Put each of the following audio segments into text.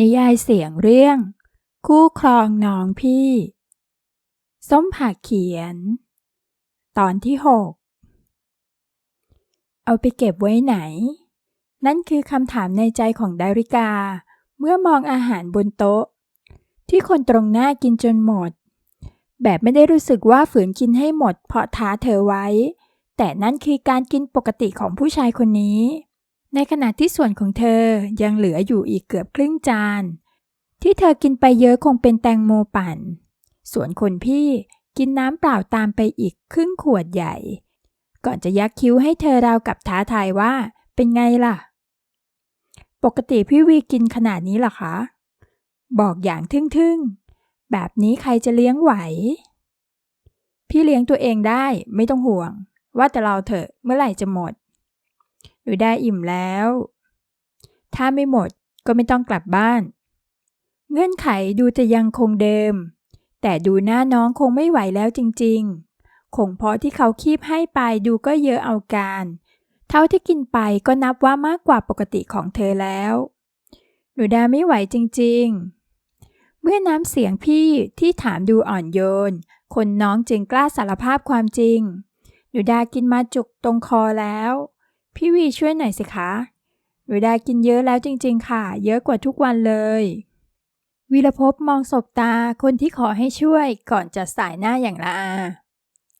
นิยายเสียงเรื่อง คู่ครองน้องพี่ ส้มผักเขียน ตอนที่หกเอาไปเก็บไว้ไหน นั่นคือคำถามในใจของดาริกา เมื่อมองอาหารบนโต๊ะ ที่คนตรงหน้ากินจนหมด แบบไม่ได้รู้สึกว่าฝืนกินให้หมดเพราะท้าเธอไว้ แต่นั่นคือการกินปกติของผู้ชายคนนี้ ในขณะที่ส่วนของเธอยังเหลืออยู่อีกเกือบครึ่งจาน ที่เธอกินไปเยอะคงเป็นแตงโมปั่น ส่วนคนพี่กินน้ำเปล่าตามไปอีกครึ่งขวดใหญ่ ก่อนจะยักคิ้วให้เธอราวกับท้าทายว่า เป็นไงล่ะ ปกติพี่วีกินขนาดนี้หรอคะ บอกอย่างทึ่งๆ แบบนี้ใครจะเลี้ยงไหว พี่เลี้ยงตัวเองได้ไม่ต้องห่วง ว่าแต่เราเถอะเมื่อไหร่จะหมด หรือได้อิ่มแล้ว ถ้าไม่หมดก็ไม่ต้องกลับบ้าน เงื่อนไขดูจะยังคงเดิม แต่ดูหน้าน้องคงไม่ไหวแล้วจริงๆ คงเพราะที่เขาคีบให้ไปดูก็เยอะเอาการ เท่าที่กินไปก็นับว่ามากกว่าปกติของเธอแล้ว หนูดาไม่ไหวจริงๆ เมื่อน้ำเสียงพี่ที่ถามดูอ่อนโยน คนน้องจึงกล้าสารภาพความจริงหนูดากินมาจุกตรงคอแล้ว พี่วีช่วยหน่อยสิคะหนูดากินเยอะแล้วจริง ๆ ค่ะ เยอะกว่าทุกวันเลย วีรภพมองสบตาคนที่ขอให้ช่วยก่อนจะสายหน้าอย่างละอา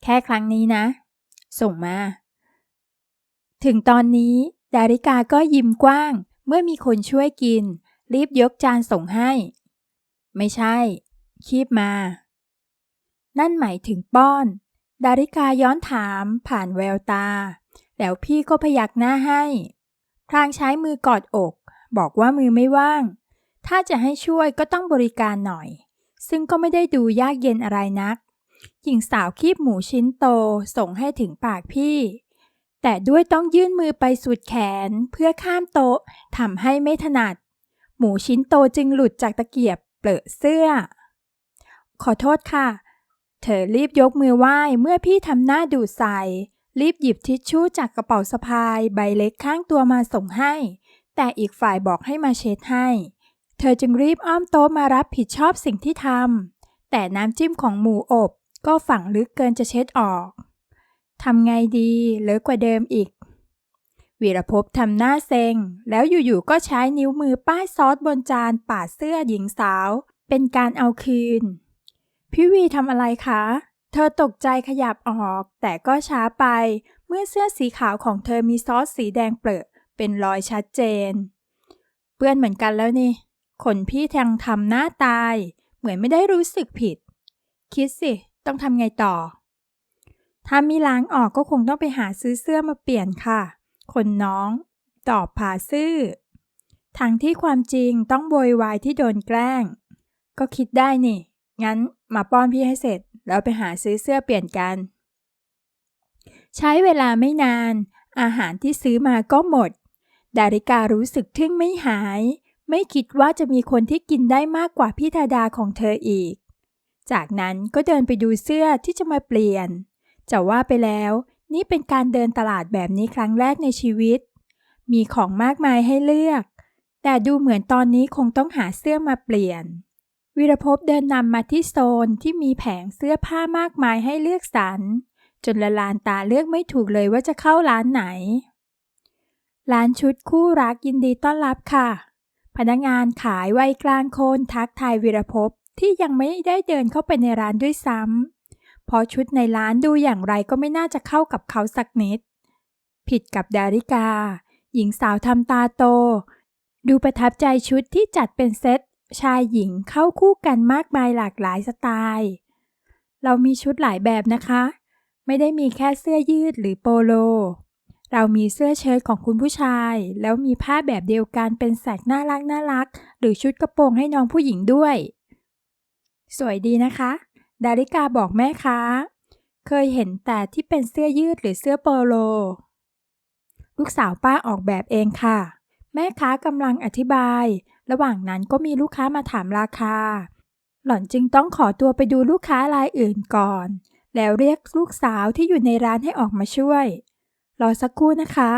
แค่ครั้งนี้นะ ส่งมา ถึงตอนนี้ ดาริกาก็ยิ้มกว้าง เมื่อมีคนช่วยกิน รีบยกจานส่งให้ ไม่ใช่ คีบมา นั่นหมายถึงป้อน ดาริกาย้อนถามผ่านแววตา แล้วพี่ก็พยักหน้าให้พลางใช้มือกอดอก บอกว่ามือไม่ว่าง ถ้าจะให้ช่วยก็ต้องบริการหน่อย ซึ่งก็ไม่ได้ดูยากเย็นอะไรนัก หญิงสาวคีบหมูชิ้นโตส่งให้ถึงปากพี่ แต่ด้วยต้องยื่นมือไปสุดแขนเพื่อข้ามโต๊ะทำให้ไม่ถนัด หมูชิ้นโตจึงหลุดจากตะเกียบเปลอะเสื้อ ขอโทษค่ะ เธอรีบยกมือไหว้เมื่อพี่ทำหน้าดูใส รีบหยิบทิชชู่จากกระเป๋าสะพายใบเล็กข้างตัวมาส่งให้ แต่อีกฝ่ายบอกให้มาเช็ดให้ เธอจึงรีบอ้อมโต๊ะมารับผิดชอบสิ่งที่ทำแต่น้ำจิ้มของหมูอบก็ฝังลึกเกินจะเช็ดออกทำไงดีเลอะกว่าเดิมอีกวีรภพทำหน้าเซ็ง แล้วอยู่ๆก็ใช้นิ้วมือป้ายซอสบนจานปาดเสื้อหญิงสาว เป็นการเอาคืน พี่วีทำอะไรคะ เธอตกใจขยับออก แต่ก็ช้าไป เมื่อเสื้อสีขาวของเธอมีซอสสีแดงเปรอะเป็นรอยชัดเจน เปื้อนเหมือนกันแล้วนี่ ขนพี่แทงทำหน้าตาย เหมือนไม่ได้รู้สึกผิด คิดสิ ต้องทำไงต่อ ถ้ามีล้างออกก็คงต้องไปหาซื้อเสื้อมาเปลี่ยนค่ะ คนน้อง ตอบผาซื่อทั้งที่ความจริงต้องโวยวายที่โดนแกล้ง ก็คิดได้นี่ งั้นมาป้อนพี่ให้เสร็จ แล้วไปหาซื้อเสื้อเปลี่ยนกัน ใช้เวลาไม่นาน อาหารที่ซื้อมาก็หมด ดาริการู้สึกทึ่งไม่หาย ไม่คิดว่าจะมีคนที่กินได้มากกว่าพี่ธาดาของเธออีก จากนั้นก็เดินไปดูเสื้อที่จะมาเปลี่ยน จะว่าไปแล้ว นี่เป็นการเดินตลาดแบบนี้ครั้งแรกในชีวิต มีของมากมายให้เลือก แต่ดูเหมือนตอนนี้คงต้องหาเสื้อมาเปลี่ยน วีรภพเดินนำมาที่โซนที่มีแผงเสื้อผ้ามากมายให้เลือกสรร จนละลานตาเลือกไม่ถูกเลยว่าจะเข้าร้านไหน ร้านชุดคู่รักยินดีต้อนรับค่ะ พนักงานขายวัยกลางคนทักทายวีรภพที่ยังไม่ได้เดินเข้าไปในร้านด้วยซ้ำเพราะชุดในร้านดูอย่างไรก็ไม่น่าจะเข้ากับเขาสักนิด ผิดกับดาริกา หญิงสาวทำตาโต ดูประทับใจชุดที่จัดเป็นเซต ชายหญิงเข้าคู่กันมากมายหลากหลายสไตล์ เรามีชุดหลายแบบนะคะ ไม่ได้มีแค่เสื้อยืดหรือโปโล เรามีเสื้อเชิ้ตของคุณผู้ชาย แล้วมีผ้าแบบเดียวกันเป็นแสกน่ารักน่ารัก หรือชุดกระโปรงให้น้องผู้หญิงด้วย สวยดีนะคะ ดาริกาบอกแม่ค้า เคยเห็นแต่ที่เป็นเสื้อยืดหรือเสื้อโปโล ลูกสาวป้าออกแบบเองค่ะ แม่ค้ากำลังอธิบาย ระหว่างนั้นก็มีลูกค้ามาถามราคา หล่อนจึงต้องขอตัวไปดูลูกค้ารายอื่นก่อน แล้วเรียกลูกสาวที่อยู่ในร้านให้ออกมาช่วย รอสักครู่นะคะ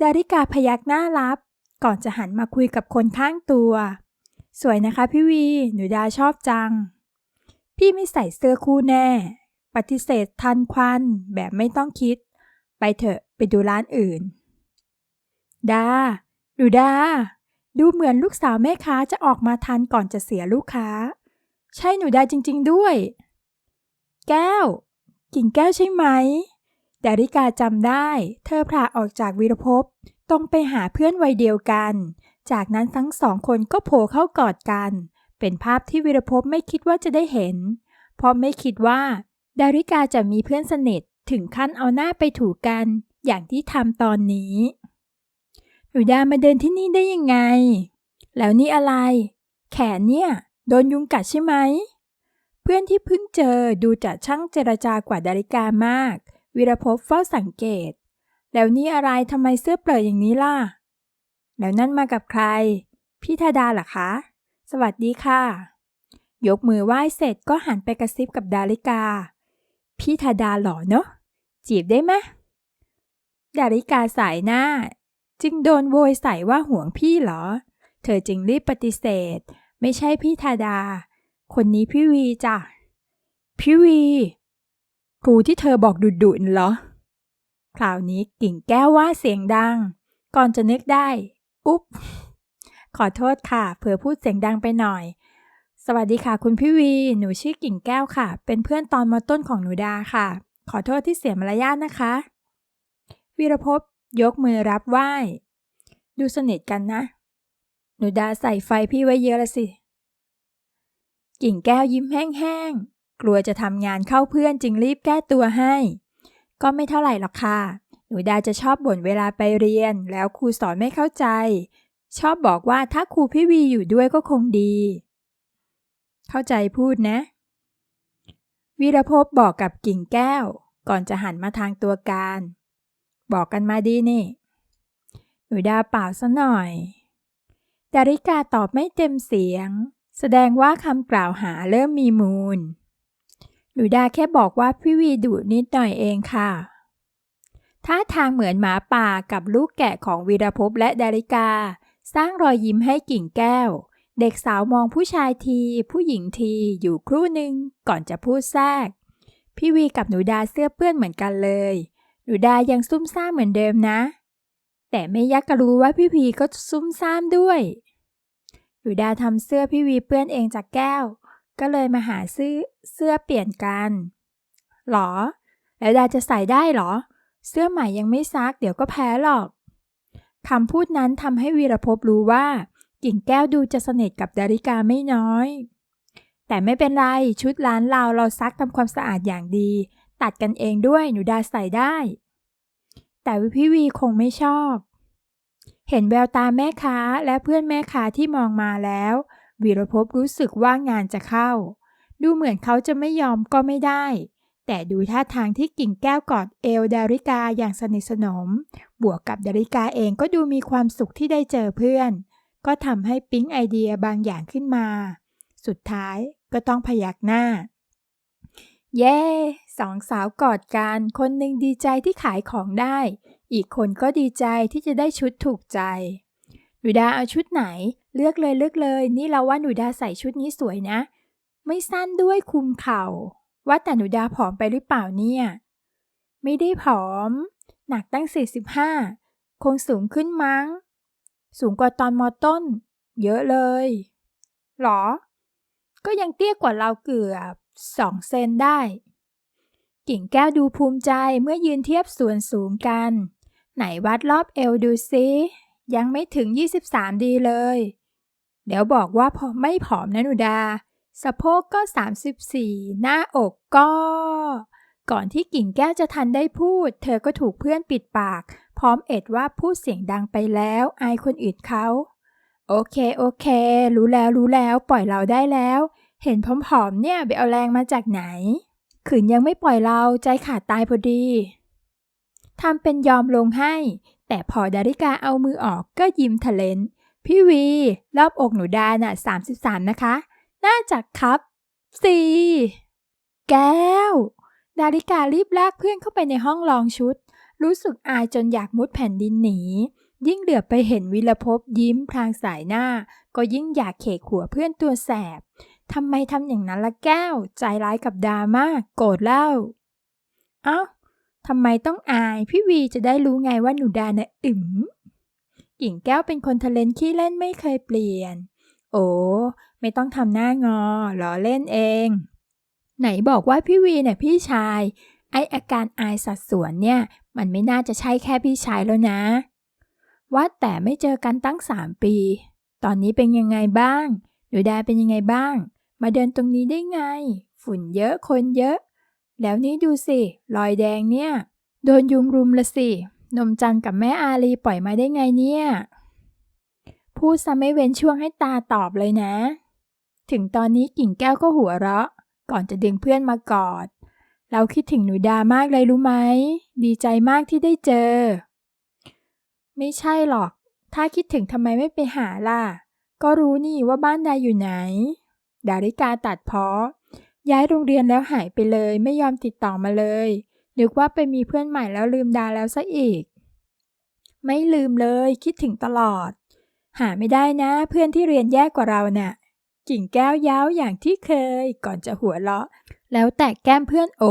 ดาริกาพยักหน้ารับ ก่อนจะหันมาคุยกับคนข้างตัว สวยนะคะพี่วี หนูดาชอบจัง พี่ไม่ใส่เสื้อคู่แน่ ปฏิเสธทันควันแบบไม่ต้องคิด ไปเถอะไปดูร้านอื่น ดาหนูดา ดูเหมือนลูกสาวแม่ค้าจะออกมาทันก่อนจะเสียลูกค้า ใช่หนูดาจริง ๆ ด้วย แก้ว กิ่งแก้วใช่ไหมดาริกาจำได้ เธอพลาออกจากวีรภพต้องไปหาเพื่อนวัยเดียวกัน จากนั้นทั้งสองคนก็โผล่เข้ากอดกัน เป็นภาพที่วีรภพไม่คิดว่าจะได้เห็น เพราะไม่คิดว่า ดาริกาจะมีเพื่อนสนิทถึงขั้นเอาหน้าไปถูกัน อย่างที่ทำตอนนี้ หนูดามาเดินที่นี่ได้ยังไง แล้วนี่อะไร แขนเนี่ย โดนยุงกัดใช่ไหม เพื่อนที่เพิ่งเจอดูจะช่างเจรจากว่าดาริกามาก วีรภพเฝ้าสังเกต แล้วนี่อะไรทำไมเสื้อเปลือยอย่างนี้ล่ะ แล้วนั่นมากับใคร พี่ธาดาเหรอคะ สวัสดีค่ะ ยกมือไหว้เสร็จก็หันไปกระซิบกับดาริกา พี่ธาดาหล่อเนอะจีบได้ไหมดาริกาสายหน้า จึงโดนโวยใส่ว่าห่วงพี่เหรอ เธอจึงรีบปฏิเสธ ไม่ใช่พี่ธาดา คนนี้พี่วีจ้ะ พี่วี ครูที่เธอบอกดุดุนเหรอ คราวนี้กิ่งแก้วว่าเสียงดัง ก่อนจะนึกได้ อุ๊บ ขอโทษค่ะ เผื่อพูดเสียงดังไปหน่อย สวัสดีค่ะ คุณพี่วี หนูชื่อกิ่งแก้วค่ะ เป็นเพื่อนตอนมต้นของหนูดาค่ะ ขอโทษที่เสียมารยาทนะคะ วีรภพ ยกมือรับไหว้ ดูสนิทกันนะ หนูดาใส่ไฟพี่ไว้เยอะละสิ กิ่งแก้วยิ้มแห้งๆ กลัวจะทำงานเข้าเพื่อนจึงรีบแก้ตัวให้ ก็ไม่เท่าไหร่หรอกค่ะ หนูดาจะชอบบ่นเวลาไปเรียน แล้วครูสอนไม่เข้าใจ ชอบบอกว่าถ้าครูพี่วีอยู่ด้วยก็คงดี เข้าใจพูดนะ วีรภพบอกกับกิ่งแก้ว ก่อนจะหันมาทางตัวการ บอกกันมาดีนี่ หนูดาเปล่าซะหน่อย ดาริกาตอบไม่เต็มเสียง แสดงว่าคำกล่าวหาเริ่มมีมูล หนูดาแค่บอกว่าพี่วีดุนิดหน่อยเองค่ะท่าทางเหมือนหมาป่ากับลูกแกะของวีรภพและดาริกา สร้างรอยยิ้มให้กิ่งแก้ว เด็กสาวมองผู้ชายที ผู้หญิงทีอยู่ครู่หนึ่งก่อนจะพูดแทรก พี่วีกับหนูดาเสื้อเปื้อนเหมือนกันเลย หนูดายังซุ่มซ่ามเหมือนเดิมนะ แต่ไม่ยักก็รู้ว่าพี่พีก็ซุ่มซ่ามด้วยหนูดาทำเสื้อพี่วีเปื้อนเองจากแก้ว ก็เลยมาหาซื้อเสื้อเปลี่ยนกันหรอ แล้วดาจะใส่ได้หรอ เสื้อใหม่ยังไม่ซัก เดี๋ยวก็แพ้หรอกคำพูดนั้นทำให้วีรภพรู้ว่า กิ่งแก้วดูจะสนิทกับดาริกาไม่น้อย แต่ไม่เป็นไรชุดร้านเราเราซักทำความสะอาดอย่างดี ตัดกันเองด้วยหนูดาใส่ได้ แต่พี่วีคงไม่ชอบ เห็นแววตาแม่ค้าและเพื่อนแม่ค้าที่มองมาแล้ว วีรภพรู้สึกว่างานจะเข้า ดูเหมือนเขาจะไม่ยอมก็ไม่ได้ แต่ดูท่าทางที่กิ่งแก้วกอดเอวดาริกาอย่างสนิทสนม บวกกับดาริกาเองก็ดูมีความสุขที่ได้เจอเพื่อน ก็ทำให้ปิ๊งไอเดียบางอย่างขึ้นมา สุดท้ายก็ต้องพยักหน้า เย้ สองสาวกอดกัน คนหนึ่งดีใจที่ขายของได้ อีกคนก็ดีใจที่จะได้ชุดถูกใจ หนูดาเอาชุดไหน เลือกเลยเลือกเลย นี่เราว่าหนูดาใส่ชุดนี้สวยนะ ไม่สั้นด้วยคุมเข่า ว่าแต่หนูดาผอมไปหรือเปล่าเนี่ย ไม่ได้ผอม หนักตั้ง 45 คงสูงขึ้นมั้ง สูงกว่าตอนมอต้น เยอะเลย หรอ ก็ยังเตี้ยกว่าเราเกือบสองเซนได้ กิ่งแก้วดูภูมิใจเมื่อยืนเทียบส่วนสูงกัน ไหนวัดรอบเอวดูซิยังไม่ถึง 23 ดีเลย เดี๋ยวบอกว่าพอไม่ผอมนะหนูดา สะโพกก็ 34 หน้าอกก็ ก่อนที่กิ่งแก้วจะทันได้พูด เธอก็ถูกเพื่อนปิดปาก พร้อมเอ็ดว่าพูดเสียงดังไปแล้ว อายคนอื่นเขาโอเค โอเค รู้แล้วรู้แล้วปล่อยเราได้แล้ว เห็นผอมๆเนี่ยไปเอาแรงมาจากไหน ขืนยังไม่ปล่อยเราใจขาดตายพอดีทำเป็นยอมลงให้ แต่พอดาริกาเอามือออกก็ยิ้มทะเลนพี่วี รอบอกหนูดาน่ะ 33 นะคะ น่าจะครับสี่แก้ว ดาริการีบลากเพื่อนเข้าไปในห้องลองชุด รู้สึกอายจนอยากมุดแผ่นดินหนี ยิ่งเหลือบไปเห็นวิรภพยิ้มพลางสายหน้า ก็ยิ่งอยากเขกหัวเพื่อนตัวแสบ ทำไมทำอย่างนั้นละแก้ว ใจร้ายกับดามาโกรธเล่า เอ้าทำไมต้องอาย พี่วีจะได้รู้ไงว่าหนูดานะอึ๋มกิ่งแก้วเป็นคนทะเลนขี้เล่นไม่เคยเปลี่ยน โอ้ไม่ต้องทำหน้างอล้อเล่นเอง ไหนบอกว่าพี่วีเนี่ยพี่ชาย ไออาการอายสัดส่วนเนี่ย มันไม่น่าจะใช่แค่พี่ชายแล้วนะ ว่าแต่ไม่เจอกันตั้งสามปี ตอนนี้เป็นยังไงบ้าง หนูดาเป็นยังไงบ้าง มาเดินตรงนี้ได้ไง ฝุ่นเยอะคนเยอะ แล้วนี่ดูสิ รอยแดงเนี่ย โดนยุงรุมละสิ นมจันกับแม่อาลีปล่อยมาได้ไงเนี่ย พูดซะไม่เว้นช่วงให้ตาตอบเลยนะ ถึงตอนนี้กิ่งแก้วก็หัวเราะ ก่อนจะดึงเพื่อนมากอด เราคิดถึงหนูดามากเลยรู้ไหม ดีใจมากที่ได้เจอ ไม่ใช่หรอก ถ้าคิดถึงทำไมไม่ไปหาล่ะ ก็รู้นี่ว่าบ้านดาอยู่ไหน ดาริกาตัดเพาะ ย้ายโรงเรียนแล้วหายไปเลยไม่ยอมติดต่อมาเลย นึกว่าไปมีเพื่อนใหม่แล้วลืมดาแล้วซะอีก ไม่ลืมเลยคิดถึงตลอด หาไม่ได้นะเพื่อนที่เรียนแย่กว่าเราน่ะ กิ่งแก้วย้าวอย่างที่เคย ก่อนจะหัวเราะ แล้วแตะแก้มเพื่อนโอ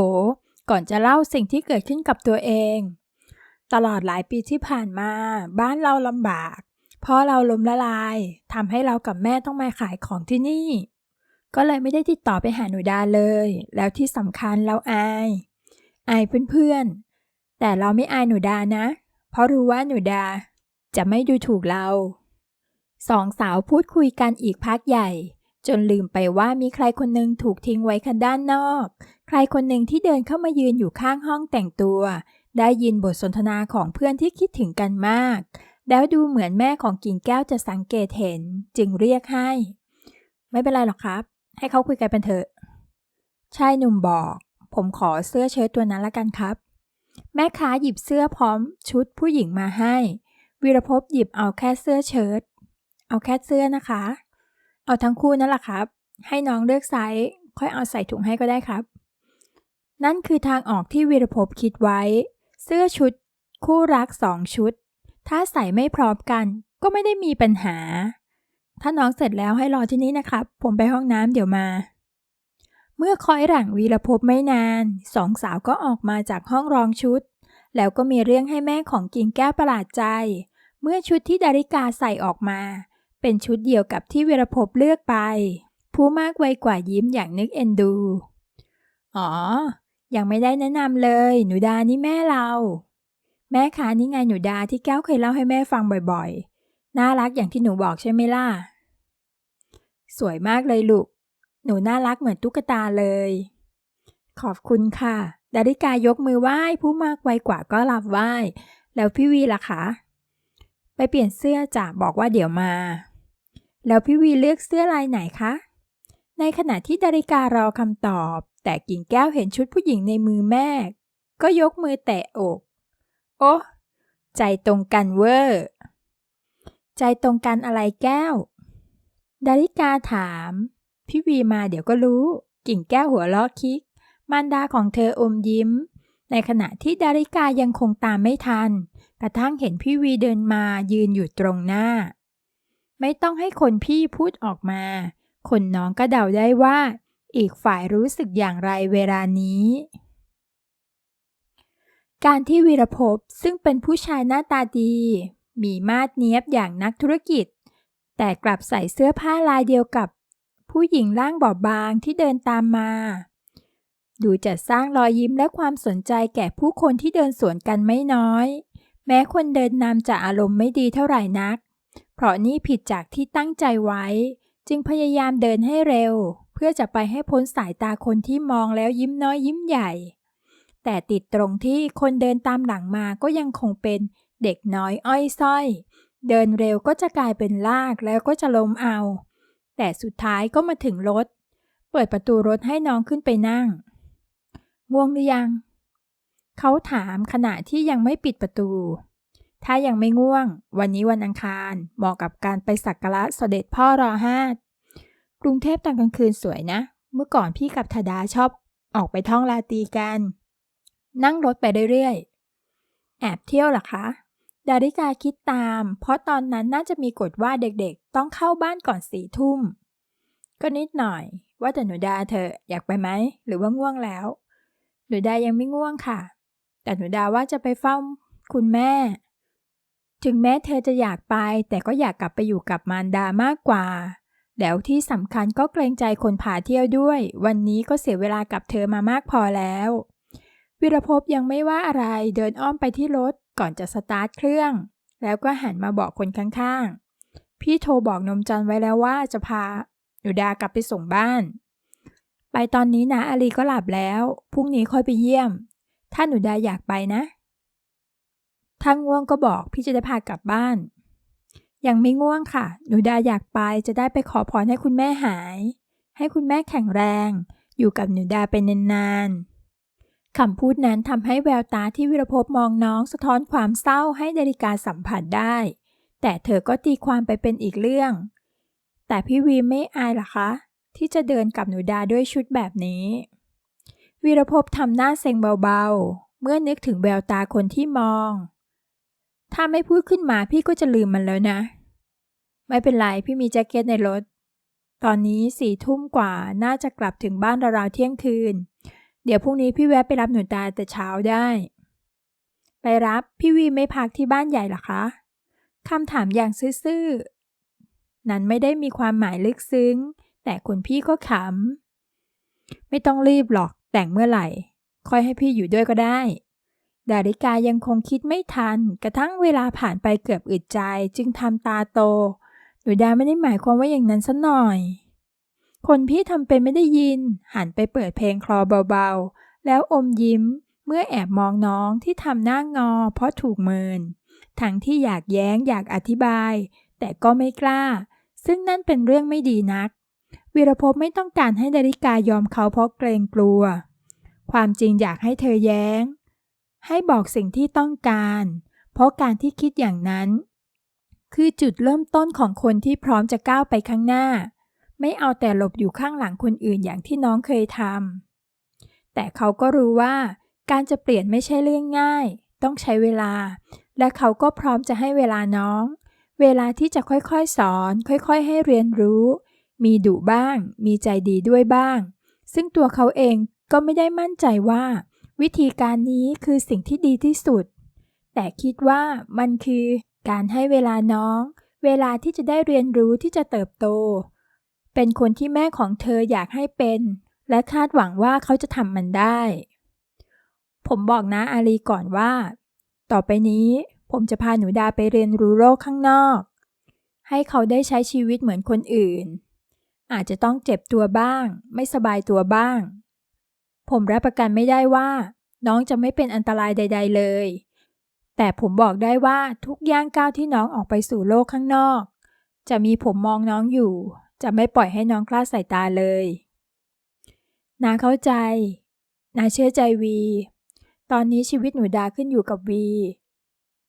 ก่อนจะเล่าสิ่งที่เกิดขึ้นกับตัวเอง ตลอดหลายปีที่ผ่านมา บ้านเราลำบาก พ่อเราล้มละลายทำให้เรากับแม่ต้องมาขายของที่นี่ ก็เลยไม่ได้ติดต่อไปหาหนูดาเลย แล้วที่สำคัญเราอาย อายเพื่อนๆ แต่เราไม่อายหนูดานะ เพราะรู้ว่าหนูดาจะไม่ดูถูกเรา สองสาวพูดคุยกันอีกพักใหญ่ จนลืมไปว่ามีใครคนหนึ่งถูกทิ้งไว้คันด้านนอก ใครคนหนึ่งที่เดินเข้ามายืนอยู่ข้างห้องแต่งตัว ได้ยินบทสนทนาของเพื่อนที่คิดถึงกันมาก แล้วดูเหมือนแม่ของกิ่งแก้วจะสังเกตเห็นจึงเรียกให้ ไม่เป็นไรหรอกครับ ให้เขาคุยกันเป็นเถอะชายหนุ่มบอก ผมขอเสื้อเชิ้ตตัวนั้นละกันครับ แม่ค้าหยิบเสื้อพร้อมชุดผู้หญิงมาให้ วีรภพหยิบเอาแค่เสื้อเชิ้ตเอาแค่เสื้อนะคะ เอาทั้งคู่นั่นแหละครับ ให้น้องเลือกไซส์ค่อยเอาใส่ถุงให้ก็ได้ครับ นั่นคือทางออกที่วีรภพคิดไว้ เสื้อชุดคู่รักสองชุด ถ้าใส่ไม่พร้อมกันก็ไม่ได้มีปัญหา ถ้าน้องเสร็จแล้วให้รอที่นี่นะครับ ผมไปห้องน้ำเดี๋ยวมา เมื่อคอยหลังวีรภพไม่นานสองสาวก็ออกมาจากห้องรองชุด แล้วก็มีเรื่องให้แม่ของกิงแก้ประหลาดใจ เมื่อชุดที่ดาริกาใส่ออกมา เป็นชุดเดียวกับที่วีรภพเลือกไป ผู้มากวัยกว่ายิ้มอย่างนึกเอ็นดู อ๋อ ยังไม่ได้แนะนำเลย หนูดานี่แม่เรา แม่คะนี่ไงหนูดาที่แก้วเคยเล่าให้แม่ฟังบ่อยๆ น่ารักอย่างที่หนูบอกใช่ไหมล่ะ สวยมากเลยลูก หนูน่ารักเหมือนตุ๊กตาเลย ขอบคุณค่ะ ดาริกายกมือไหว้ผู้มากไวกว่าก็รับไหว้ แล้วพี่วีล่ะคะ ไปเปลี่ยนเสื้อจ้ะบอกว่าเดี๋ยวมา แล้วพี่วีเลือกเสื้อลายไหนคะ ในขณะที่ดาริการอคำตอบ แต่กิ่งแก้วเห็นชุดผู้หญิงในมือแม่ ก็ยกมือแตะอก โอ้ใจตรงกันเวอร์ ใจตรงกันอะไรแก้ว ดาริกาถาม พี่วีมาเดี๋ยวก็รู้ กิ่งแก้วหัวล้อคิก มารดาของเธออมยิ้ม ในขณะที่ดาริกายังคงตามไม่ทัน กระทั่งเห็นพี่วีเดินมายืนอยู่ตรงหน้า ไม่ต้องให้คนพี่พูดออกมา คนน้องก็เดาได้ว่า อีกฝ่ายรู้สึกอย่างไรเวลานี้ การที่วีรภพซึ่งเป็นผู้ชายหน้าตาดี มีมาดเนียบอย่างนักธุรกิจ แต่กลับใส่เสื้อผ้าลายเดียวกับ ผู้หญิงร่างบอบบางที่เดินตามมา ดูจะสร้างรอยยิ้มและความสนใจแก่ผู้คนที่เดินสวนกันไม่น้อย แม้คนเดินนำจะอารมณ์ไม่ดีเท่าไหร่นัก เพราะนี่ผิดจากที่ตั้งใจไว้ จึงพยายามเดินให้เร็ว เพื่อจะไปให้พ้นสายตาคนที่มองแล้วยิ้มน้อยยิ้มใหญ่ แต่ติดตรงที่คนเดินตามหลังมาก็ยังคงเป็นเด็กน้อยอ้อยส้อย เดินเร็วก็จะกลายเป็นลากแล้วก็จะล้มเอา แต่สุดท้ายก็มาถึงรถ เปิดประตูรถให้น้องขึ้นไปนั่ง ง่วงหรือยัง เขาถามขณะที่ยังไม่ปิดประตู ถ้ายังไม่ง่วง วันนี้วันอังคารเหมาะกับการไปสักการะสเสด็จพ่อรอห้ากรุงเทพตอนกลางคืนสวยนะ เมื่อก่อนพี่กับธดาชอบออกไปท่องลาตีกัน นั่งรถไปเรื่อยๆ แอบเที่ยวหรอคะ ดาริกาคิดตาม เพราะตอนนั้นน่าจะมีกฎว่าเด็กๆ ต้องเข้าบ้านก่อนสี่ทุ่ม ก็นิดหน่อย ว่าแต่หนูดาเธออยากไปไหม หรือว่าง่วงแล้ว หนูดายังไม่ง่วงค่ะ แต่หนูดาว่าจะไปเฝ้าคุณแม่ ถึงแม้เธอจะอยากไป แต่ก็อยากกลับไปอยู่กับมารดามากกว่าแล้วที่สำคัญก็เกรงใจคนพาเที่ยวด้วย วันนี้ก็เสียเวลากับเธอมามากพอแล้ว วิรภพยังไม่ว่าอะไรเดินอ้อมไปที่รถก่อนจะสตาร์ทเครื่อง แล้วก็หันมาบอกคนข้างๆ พี่โทรบอกนมจันไว้แล้วว่าจะพาหนูดากลับไปส่งบ้าน ไปตอนนี้นะอาลีก็หลับแล้วพรุ่งนี้ค่อยไปเยี่ยม ถ้าหนูดาอยากไปนะถ้าง่วงก็บอกพี่จะได้พากลับบ้าน ยังไม่ง่วงค่ะ หนูดาอยากไปจะได้ไปขอพรให้คุณแม่หาย ให้คุณแม่แข็งแรง อยู่กับหนูดาเป็นนานๆ คำพูดนั้นทำให้แววตาที่วิรภพมองน้องสะท้อนความเศร้าให้นาฬิกาสัมผัสได้ แต่เธอก็ตีความไปเป็นอีกเรื่อง แต่พี่วีไม่อายหรอคะ ที่จะเดินกับหนูดาด้วยชุดแบบนี้ วีรภพทำหน้าเซ็งเบาๆ เมื่อนึกถึงแววตาคนที่มอง ถ้าไม่พูดขึ้นมาพี่ก็จะลืมมันแล้วนะ ไม่เป็นไรพี่มีแจ็คเก็ตในรถ ตอนนี้สี่ทุ่มกว่าน่าจะกลับถึงบ้านราวๆเที่ยงคืน เดี๋ยวพรุ่งนี้พี่แวะไปรับหนูตาแต่เช้าได้ ไปรับพี่วีไม่พักที่บ้านใหญ่หรอคะคำถามอย่างซื่อๆ นั้นไม่ได้มีความหมายลึกซึ้ง แต่คุณพี่ก็ขำ ไม่ต้องรีบหรอกแต่งเมื่อไหร่ ค่อยให้พี่อยู่ด้วยก็ได้ ดาริกายังคงคิดไม่ทัน กระทั่งเวลาผ่านไปเกือบอึดใจ จึงทำตาโต หนูดาไม่ได้หมายความว่าอย่างนั้นสัหน่อย คนพี่ทำเป็นไม่ได้ยิน หันไปเปิดเพลงคลอเบาๆ แล้วอมยิ้มเมื่อแอบมองน้องที่ทำหน้างอเพราะถูกเมิน ทั้งที่อยากแย้งอยากอธิบาย แต่ก็ไม่กล้า ซึ่งนั่นเป็นเรื่องไม่ดีนัก วีรภพไม่ต้องการให้ดาริกายอมเขาเพราะเกรงกลัว ความจริงอยากให้เธอแย้ง ให้บอกสิ่งที่ต้องการ เพราะการที่คิดอย่างนั้น คือจุดเริ่มต้นของคนที่พร้อมจะก้าวไปข้างหน้า ไม่เอาแต่หลบอยู่ข้างหลังคนอื่นอย่างที่น้องเคยทำ แต่เขาก็รู้ว่าการจะเปลี่ยนไม่ใช่เรื่องง่าย ต้องใช้เวลา และเขาก็พร้อมจะให้เวลาน้อง เวลาที่จะค่อยๆสอน ค่อยๆ ให้เรียนรู้ มีดุบ้าง มีใจดีด้วยบ้าง ซึ่งตัวเขาเองก็ไม่ได้มั่นใจว่า วิธีการนี้คือสิ่งที่ดีที่สุด แต่คิดว่ามันคือการให้เวลาน้อง เวลาที่จะได้เรียนรู้ที่จะเติบโต เป็นคนที่แม่ของเธออยากให้เป็น และคาดหวังว่าเขาจะทำมันได้ ผมบอกนะอาลีก่อนว่า ต่อไปนี้ผมจะพาหนูดาไปเรียนรู้โลกข้างนอก ให้เขาได้ใช้ชีวิตเหมือนคนอื่น อาจจะต้องเจ็บตัวบ้าง ไม่สบายตัวบ้าง ผมรับประกันไม่ได้ว่า น้องจะไม่เป็นอันตรายใด ๆ เลย แต่ผมบอกได้ว่าทุกย่างก้าวที่น้องออกไปสู่โลกข้างนอก จะมีผมมองน้องอยู่ จะไม่ปล่อยให้น้องคลาดสายตาเลยนาเข้าใจ นาเชื่อใจวี ตอนนี้ชีวิตหนูดาขึ้นอยู่กับวี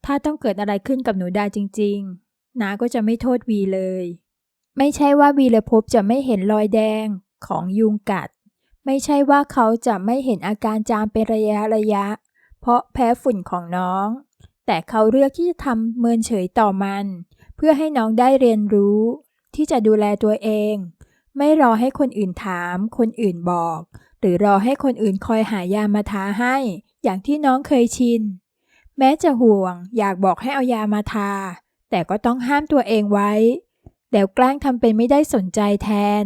ถ้าต้องเกิดอะไรขึ้นกับหนูดาจริง ๆ นาก็จะไม่โทษวีเลย ไม่ใช่ว่าวีรภพจะไม่เห็นรอยแดงของยุงกัด ไม่ใช่ว่าเขาจะไม่เห็นอาการจามเป็นระยะระยะ เพราะแพ้ฝุ่นของน้อง แต่เขาเลือกที่จะทำเมินเฉยต่อมัน เพื่อให้น้องได้เรียนรู้ ที่จะดูแลตัวเอง ไม่รอให้คนอื่นถาม คนอื่นบอก หรือรอให้คนอื่นคอยหายามาทาให้ อย่างที่น้องเคยชิน แม้จะห่วงอยากบอกให้เอายามาทา แต่ก็ต้องห้ามตัวเองไว้ แล้วแกล้งทำเป็นไม่ได้สนใจแทน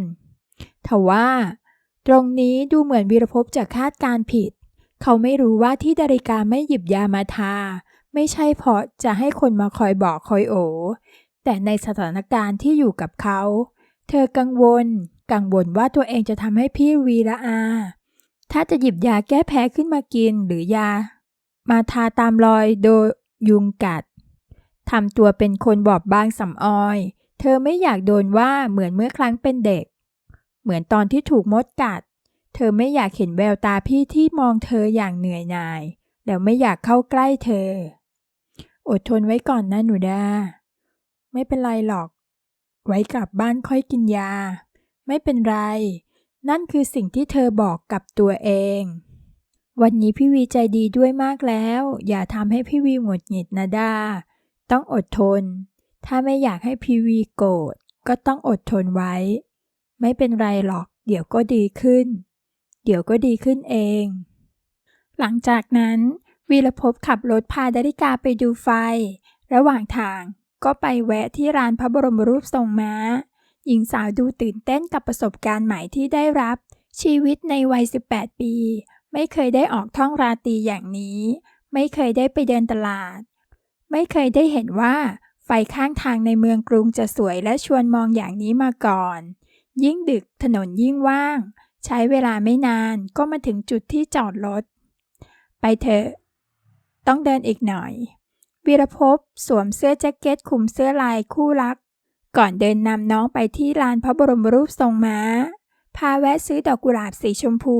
ทว่า ตรงนี้ดูเหมือนวีรภพจะคาดการผิด เขาไม่รู้ว่าที่ดาริกาไม่หยิบยามาทา ไม่ใช่เพราะจะให้คนมาคอยบอกคอยโอ แต่ในสถานการณ์ที่อยู่กับเขา เธอกังวล กังวลว่าตัวเองจะทำให้พี่วีละอา ถ้าจะหยิบยาแก้แพ้ขึ้นมากินหรือยา มาทาตามรอยโดยยุงกัดทำตัวเป็นคนบอบบางสำออย เธอไม่อยากโดนว่าเหมือนเมื่อครั้งเป็นเด็ก เหมือนตอนที่ถูกมดกัด เธอไม่อยากเห็นแววตาพี่ที่มองเธออย่างเหนื่อยหน่าย แล้วไม่อยากเข้าใกล้เธอ อดทนไว้ก่อนนะหนูดา ไม่เป็นไรหรอก ไว้กลับบ้านค่อยกินยา ไม่เป็นไร นั่นคือสิ่งที่เธอบอกกับตัวเอง วันนี้พี่วีใจดีด้วยมากแล้ว อย่าทำให้พี่วีหงุดหงิดนะดาต้องอดทน ถ้าไม่อยากให้พี่วีโกรธก็ต้องอดทนไว้ ไม่เป็นไรหรอก เดี๋ยวก็ดีขึ้น เดี๋ยวก็ดีขึ้นเอง หลังจากนั้น วีรภพขับรถพาดาริกาไปดูไฟ ระหว่างทาง ก็ไปแวะที่ร้านพระบรมรูปทรงม้า หญิงสาวดูตื่นเต้นกับประสบการณ์ใหม่ที่ได้รับ ชีวิตในวัย 18 ปี ไม่เคยได้ออกท่องราตรีอย่างนี้ ไม่เคยได้ไปเดินตลาด ไม่เคยได้เห็นว่า ไฟข้างทางในเมืองกรุงจะสวยและชวนมองอย่างนี้มาก่อน ยิ่งดึกถนนยิ่งว่าง ใช้เวลาไม่นานก็มาถึงจุดที่จอดรถ ไปเถอะ ต้องเดินอีกหน่อย วีรภพสวมเสื้อแจ็คเก็ตคลุมเสื้อลายคู่รัก ก่อนเดินนำน้องไปที่ลานพระบรมรูปทรงม้า พาแวะซื้อดอกกุหลาบสีชมพู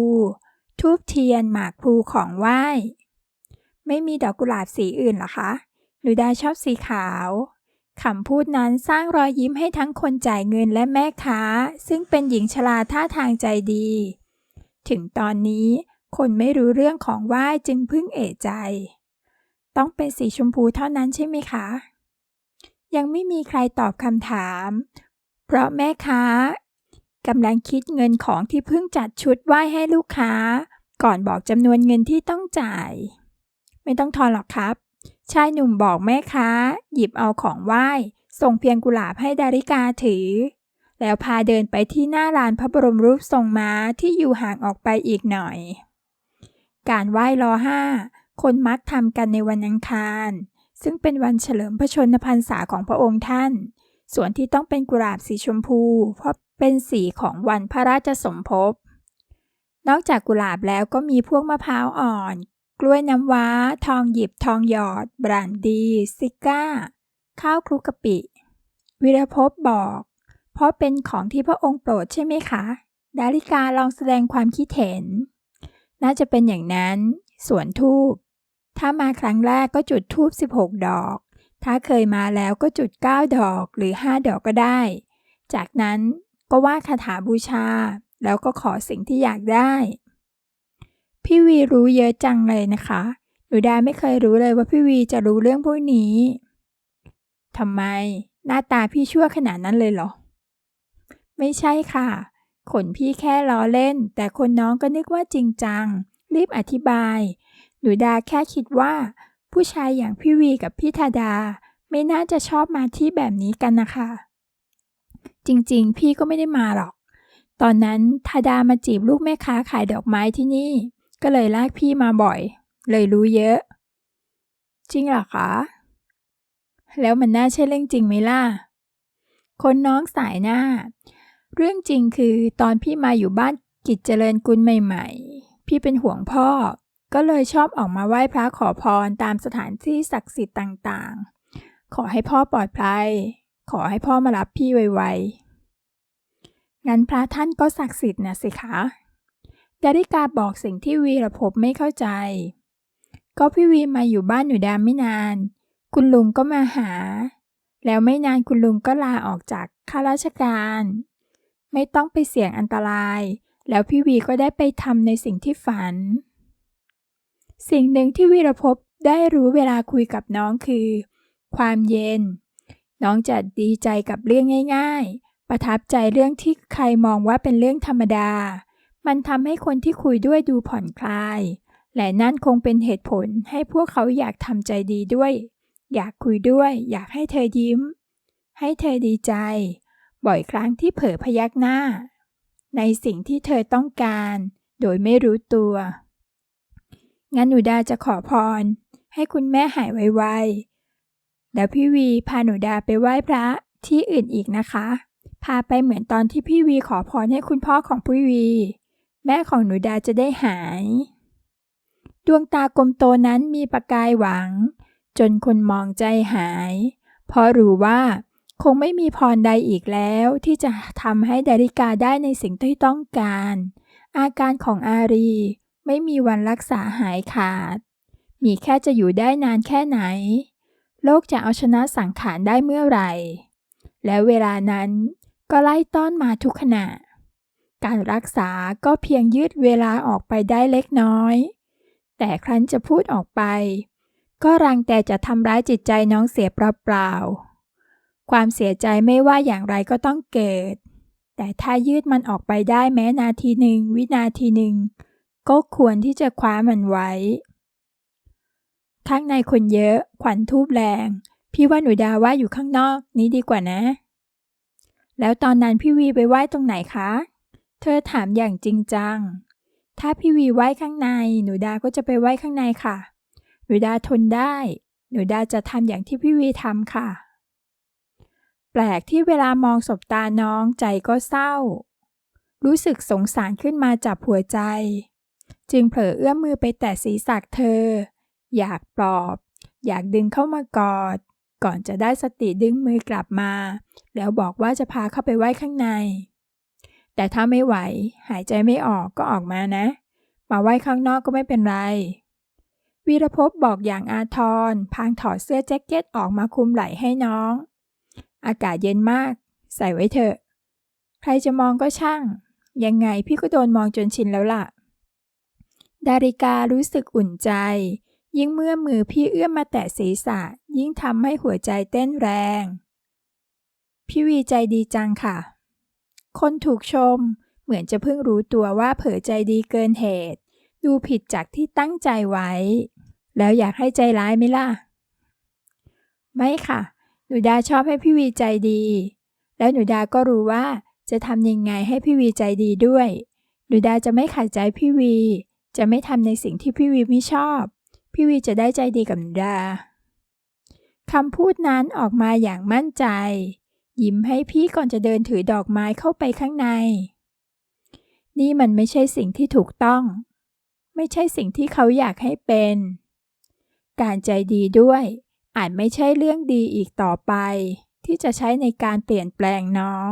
ทูบเทียนหมากพลูของไหว้ ไม่มีดอกกุหลาบสีอื่นหรอคะหนูดาชอบสีขาวคำพูดนั้นสร้างรอยยิ้มให้ทั้งคนจ่ายเงินและแม่ค้า ซึ่งเป็นหญิงชราท่าทางใจดี ถึงตอนนี้คนไม่รู้เรื่องของไหว้จึงพึ่งเอะใจ ต้องเป็นสีชมพูเท่านั้นใช่ไหมคะ ยังไม่มีใครตอบคำถาม เพราะแม่ค้ากำลังคิดเงินของที่เพิ่งจัดชุดไหว้ให้ลูกค้า ก่อนบอกจำนวนเงินที่ต้องจ่าย ไม่ต้องทอนหรอกครับ ชายหนุ่มบอกแม่ค้า หยิบเอาของไหว้ ส่งเพียงกุหลาบให้ดาริกาถือ แล้วพาเดินไปที่หน้าลานพระบรมรูปทรงม้าที่อยู่ห่างออกไปอีกหน่อย การไหว้รอห้า คนมักทำกันในวันอังคาร ซึ่งเป็นวันเฉลิมพระชนมพรรษาของพระองค์ท่าน ส่วนที่ต้องเป็นกุหลาบสีชมพู เพราะเป็นสีของวันพระราชสมภพ นอกจากกุหลาบแล้วก็มีพวกมะพร้าวอ่อน กล้วยน้ำว้า ทองหยิบทองหยอด บรานดี ซิก้า ข้าวคลุกกะปิ วิรภพบอก เพราะเป็นของที่พระองค์โปรดใช่ไหมคะ ดาริกาลองแสดงความคิดเห็น น่าจะเป็นอย่างนั้นส่วนทูบ ถ้ามาครั้งแรกก็จุดทูบ16 ดอก ถ้าเคยมาแล้วก็จุด 9 ดอกหรือ 5 ดอกก็ได้ จากนั้นก็ว่าคาถาบูชา แล้วก็ขอสิ่งที่อยากได้ พี่วีรู้เยอะจังเลยนะคะ หนูดาไม่เคยรู้เลยว่าพี่วีจะรู้เรื่องพวกนี้ทำไม หน้าตาพี่ชั่วขนาดนั้นเลยเหรอ ไม่ใช่ค่ะ ขนพี่แค่ล้อเล่น แต่คนน้องก็นึกว่าจริงจัง รีบอธิบาย หนูดาแค่คิดว่า ผู้ชายอย่างพี่วีกับพี่ธาดา ไม่น่าจะชอบมาที่แบบนี้กันนะคะ จริงๆ พี่ก็ไม่ได้มาหรอก ตอนนั้นธาดามาจีบลูกแม่ค้าขายดอกไม้ที่นี่ ก็เลยลากพี่มาบ่อย เลยรู้เยอะ จริงหรอคะแล้วมันน่าใช่เรื่องจริงไหมล่ะ คนน้องสายหน้า เรื่องจริงคือตอนพี่มาอยู่บ้านกิจเจริญกุลใหม่ ๆ พี่เป็นห่วงพ่อ ก็เลยชอบออกมาไหว้พระขอพรตามสถานที่ศักดิ์สิทธิ์ต่างๆ ขอให้พ่อปลอดภัย ขอให้พ่อมารับพี่ไวๆ งั้นพระท่านก็ศักดิ์สิทธิ์นะสิคะดาริกาบอกสิ่งที่วีรภพไม่เข้าใจ ก็พี่วีมาอยู่บ้านหนูดามไม่นาน คุณลุงก็มาหา แล้วไม่นานคุณลุงก็ลาออกจากข้าราชการ ไม่ต้องไปเสี่ยงอันตราย แล้วพี่วีก็ได้ไปทำในสิ่งที่ฝัน สิ่งหนึ่งที่วีรภพได้รู้เวลาคุยกับน้องคือ ความเย็น น้องจะดีใจกับเรื่องง่าย ๆ ประทับใจเรื่องที่ใครมองว่าเป็นเรื่องธรรมดา มันทำให้คนที่คุยด้วยดูผ่อนคลาย และนั่นคงเป็นเหตุผลให้พวกเขาอยากทำใจดีด้วย อยากคุยด้วย อยากให้เธอยิ้ม ให้เธอดีใจ บ่อยครั้งที่เผลอพยักหน้า ในสิ่งที่เธอต้องการ โดยไม่รู้ตัว งั้นหนูดาจะขอพร ให้คุณแม่หายไวๆเดี๋ยวพี่วีพาหนูดาไปไหว้พระที่อื่นอีกนะคะ พาไปเหมือนตอนที่พี่วีขอพรให้คุณพ่อของพี่วี แม่ของหนูดาจะได้หาย ดวงตากลมโตนั้นมีประกายหวัง จนคนมองใจหายเพราะรู้ว่าคงไม่มีพรใดอีกแล้วที่จะทำให้ดาริกาได้ในสิ่งที่ต้องการ อาการของอารี ไม่มีวันรักษาหายขาด มีแค่จะอยู่ได้นานแค่ไหน โลกจะเอาชนะสังขารได้เมื่อไหร่ แล้วเวลานั้นก็ไล่ต้อนมาทุกขณะ การรักษาก็เพียงยืดเวลาออกไปได้เล็กน้อย แต่ครั้นจะพูดออกไป ก็รังแต่จะทำร้ายจิตใจน้องเสียเปล่าๆ ความเสียใจไม่ว่าอย่างไรก็ต้องเกิด แต่ถ้ายืดมันออกไปได้แม้นาทีหนึ่งวินาทีหนึ่ง ก็ควรที่จะคว้ามันไว้ ข้างในคนเยอะ ขวัญทูบแรง พี่ว่าหนูดาว่าอยู่ข้างนอกนี้ดีกว่านะ แล้วตอนนั้นพี่วีไปไหว้ตรงไหนคะ เธอถามอย่างจริงจัง ถ้าพี่วีไหว้ข้างใน หนูดาก็จะไปไหว้ข้างในค่ะ หนูดาทนได้ หนูดาจะทำอย่างที่พี่วีทำค่ะ แปลกที่เวลามองศบตาน้องใจก็เศร้ารู้สึกสงสารขึ้นมาจับหัวใจ จึงเผลอเอื้อมมือไปแตะศีรษะเธอ อยากปลอบ อยากดึงเข้ามากอด ก่อนจะได้สติดึงมือกลับมา แล้วบอกว่าจะพาเข้าไปไว้ข้างใน แต่ถ้าไม่ไหว หายใจไม่ออกก็ออกมานะ มาไว้ข้างนอกก็ไม่เป็นไร วีรภพบอกอย่างอาทรพางถอดเสื้อแจ็คเก็ตออกมาคุมไหล่ให้น้อง อากาศเย็นมาก ใส่ไว้เถอะ ใครจะมองก็ช่าง ยังไงพี่ก็โดนมองจนชินแล้วล่ะ ดาริการู้สึกอุ่นใจ ยิ่งเมื่อมือพี่เอื้อมมาแตะศีรษะ ยิ่งทำให้หัวใจเต้นแรง พี่วีใจดีจังค่ะ คนถูกชม เหมือนจะเพิ่งรู้ตัวว่าเผลอใจดีเกินเหตุ ดูผิดจากที่ตั้งใจไว้ แล้วอยากให้ใจร้ายไหมล่ะ ไม่ค่ะ หนูดาชอบให้พี่วีใจดี แล้วหนูดาก็รู้ว่าจะทำยังไงให้พี่วีใจดีด้วย หนูดาจะไม่ขัดใจพี่วี จะไม่ทำในสิ่งที่พี่วีไม่ชอบ พี่วีจะได้ใจดีกับหนูดาคำพูดนั้นออกมาอย่างมั่นใจ ยิ้มให้พี่ก่อนจะเดินถือดอกไม้เข้าไปข้างใน นี่มันไม่ใช่สิ่งที่ถูกต้อง ไม่ใช่สิ่งที่เขาอยากให้เป็น การใจดีด้วยอาจไม่ใช่เรื่องดีอีกต่อไป ที่จะใช้ในการเปลี่ยนแปลงน้อง